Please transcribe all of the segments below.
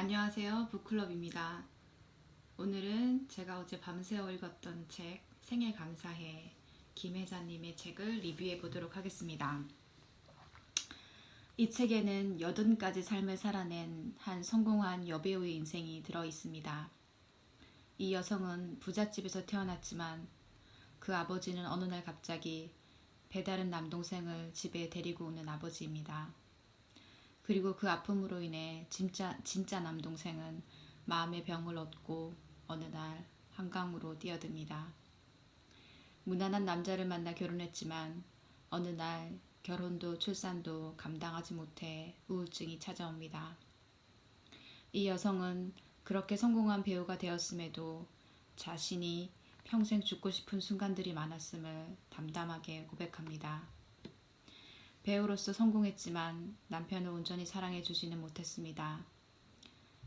안녕하세요. 북클럽입니다. 오늘은 제가 어제 밤새워 읽었던 책 생애 감사해 김혜자님의 책을 리뷰해 보도록 하겠습니다. 이 책에는 여든 가지 삶을 살아낸 한 성공한 여배우의 인생이 들어 있습니다. 이 여성은 부잣집에서 태어났지만 그 아버지는 어느 날 갑자기 배다른 남동생을 집에 데리고 오는 아버지입니다. 그리고 그 아픔으로 인해 진짜, 진짜 남동생은 마음의 병을 얻고 어느 날 한강으로 뛰어듭니다. 무난한 남자를 만나 결혼했지만 어느 날 결혼도 출산도 감당하지 못해 우울증이 찾아옵니다. 이 여성은 그렇게 성공한 배우가 되었음에도 자신이 평생 죽고 싶은 순간들이 많았음을 담담하게 고백합니다. 배우로서 성공했지만 남편을 온전히 사랑해 주지는 못했습니다.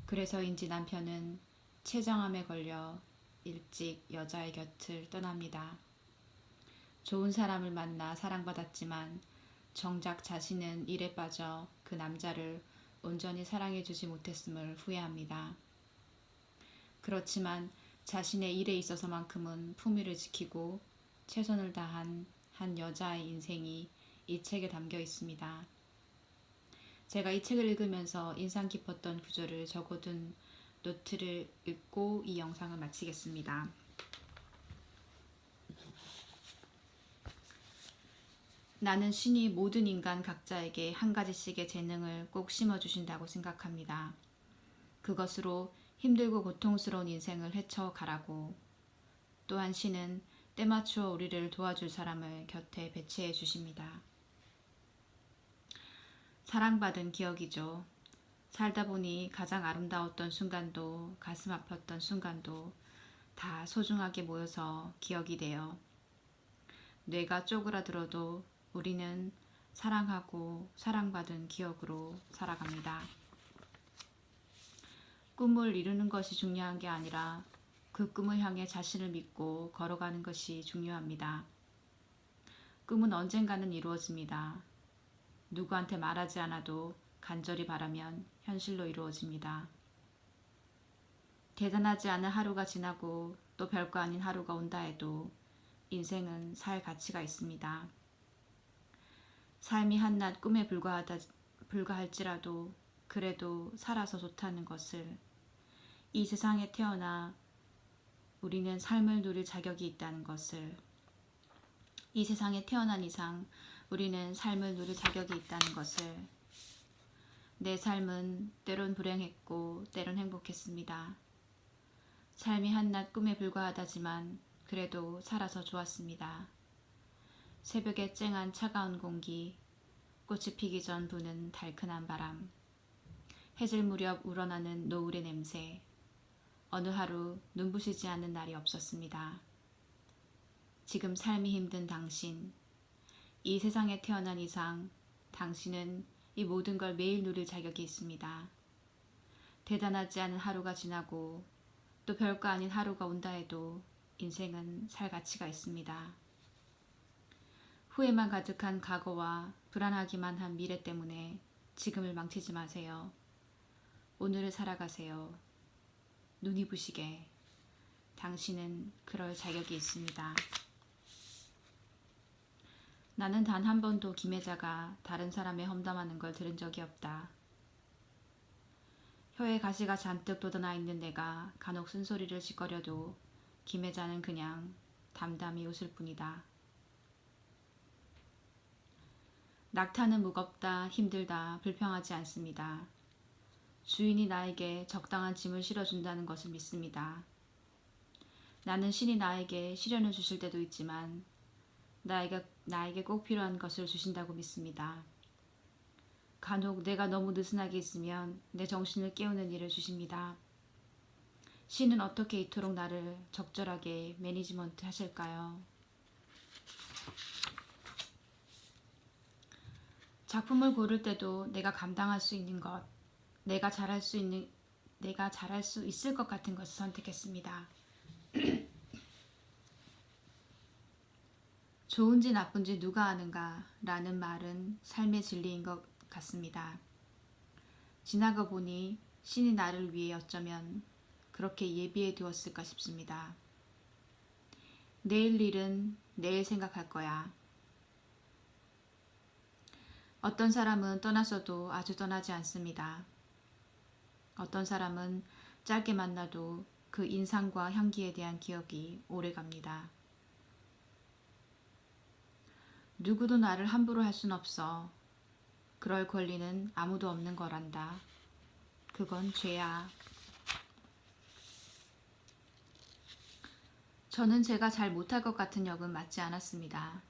그래서인지 남편은 췌장암에 걸려 일찍 여자의 곁을 떠납니다. 좋은 사람을 만나 사랑받았지만 정작 자신은 일에 빠져 그 남자를 온전히 사랑해 주지 못했음을 후회합니다. 그렇지만 자신의 일에 있어서만큼은 품위를 지키고 최선을 다한 한 여자의 인생이 이 책에 담겨 있습니다. 제가 이 책을 읽으면서 인상 깊었던 구절을 적어둔 노트를 읽고 이 영상을 마치겠습니다. 나는 신이 모든 인간 각자에게 한 가지씩의 재능을 꼭 심어주신다고 생각합니다. 그것으로 힘들고 고통스러운 인생을 헤쳐가라고. 또한 신은 때맞추어 우리를 도와줄 사람을 곁에 배치해 주십니다. 사랑받은 기억이죠. 살다 보니 가장 아름다웠던 순간도 가슴 아팠던 순간도 다 소중하게 모여서 기억이 돼요. 뇌가 쪼그라들어도 우리는 사랑하고 사랑받은 기억으로 살아갑니다. 꿈을 이루는 것이 중요한 게 아니라 그 꿈을 향해 자신을 믿고 걸어가는 것이 중요합니다. 꿈은 언젠가는 이루어집니다. 누구한테 말하지 않아도 간절히 바라면 현실로 이루어집니다. 대단하지 않은 하루가 지나고 또 별거 아닌 하루가 온다 해도 인생은 살 가치가 있습니다. 삶이 한낱 꿈에 불과하다, 불과할지라도 그래도 살아서 좋다는 것을 이 세상에 태어나 우리는 삶을 누릴 자격이 있다는 것을 이 세상에 태어난 이상 우리는 삶을 누릴 자격이 있다는 것을 내 삶은 때론 불행했고 때론 행복했습니다. 삶이 한낱 꿈에 불과하다지만 그래도 살아서 좋았습니다. 새벽에 쨍한 차가운 공기, 꽃이 피기 전 부는 달큰한 바람, 해질 무렵 우러나는 노을의 냄새, 어느 하루 눈부시지 않는 날이 없었습니다. 지금 삶이 힘든 당신, 이 세상에 태어난 이상 당신은 이 모든 걸 매일 누릴 자격이 있습니다. 대단하지 않은 하루가 지나고 또 별거 아닌 하루가 온다 해도 인생은 살 가치가 있습니다. 후회만 가득한 과거와 불안하기만 한 미래 때문에 지금을 망치지 마세요. 오늘을 살아가세요. 눈이 부시게 당신은 그럴 자격이 있습니다. 나는 단 한 번도 김혜자가 다른 사람의 험담하는 걸 들은 적이 없다. 혀에 가시가 잔뜩 돋아나 있는 내가 간혹 쓴소리를 짓거려도 김혜자는 그냥 담담히 웃을 뿐이다. 낙타는 무겁다, 힘들다, 불평하지 않습니다. 주인이 나에게 적당한 짐을 실어준다는 것을 믿습니다. 나는 신이 나에게 시련을 주실 때도 있지만 나에게, 나에게 꼭 필요한 것을 주신다고 믿습니다. 간혹 내가 너무 느슨하게 있으면 내 정신을 깨우는 일을 주십니다. 신은 어떻게 이토록 나를 적절하게 매니지먼트 하실까요? 작품을 고를 때도 내가 감당할 수 있는 것, 내가 잘할 수 있는, 내가 잘할 수 있을 것 같은 것을 선택했습니다. 좋은지 나쁜지 누가 아는가 라는 말은 삶의 진리인 것 같습니다. 지나가 보니 신이 나를 위해 어쩌면 그렇게 예비해 두었을까 싶습니다. 내일 일은 내일 생각할 거야. 어떤 사람은 떠났어도 아주 떠나지 않습니다. 어떤 사람은 짧게 만나도 그 인상과 향기에 대한 기억이 오래 갑니다. 누구도 나를 함부로 할 순 없어. 그럴 권리는 아무도 없는 거란다. 그건 죄야. 저는 제가 잘 못할 것 같은 역은 맞지 않았습니다.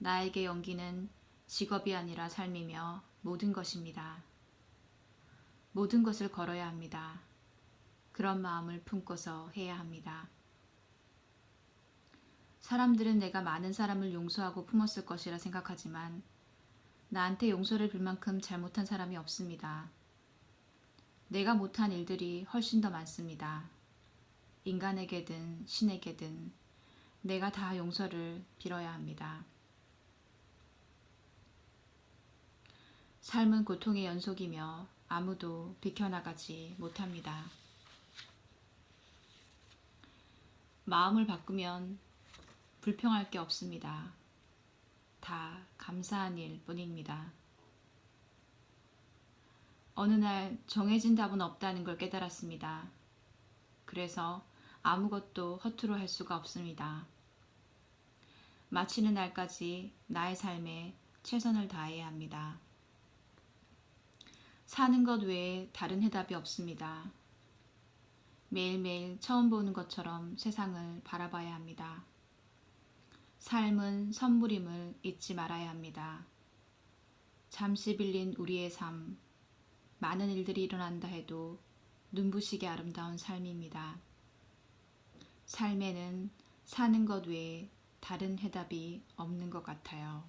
나에게 연기는 직업이 아니라 삶이며 모든 것입니다. 모든 것을 걸어야 합니다. 그런 마음을 품고서 해야 합니다. 사람들은 내가 많은 사람을 용서하고 품었을 것이라 생각하지만 나한테 용서를 빌 만큼 잘못한 사람이 없습니다. 내가 못한 일들이 훨씬 더 많습니다. 인간에게든 신에게든 내가 다 용서를 빌어야 합니다. 삶은 고통의 연속이며 아무도 비켜나가지 못합니다. 마음을 바꾸면 불평할 게 없습니다. 다 감사한 일 뿐입니다. 어느 날 정해진 답은 없다는 걸 깨달았습니다. 그래서 아무것도 허투루 할 수가 없습니다. 마치는 날까지 나의 삶에 최선을 다해야 합니다. 사는 것 외에 다른 해답이 없습니다. 매일매일 처음 보는 것처럼 세상을 바라봐야 합니다. 삶은 선물임을 잊지 말아야 합니다. 잠시 빌린 우리의 삶, 많은 일들이 일어난다 해도 눈부시게 아름다운 삶입니다. 삶에는 사는 것 외에 다른 해답이 없는 것 같아요.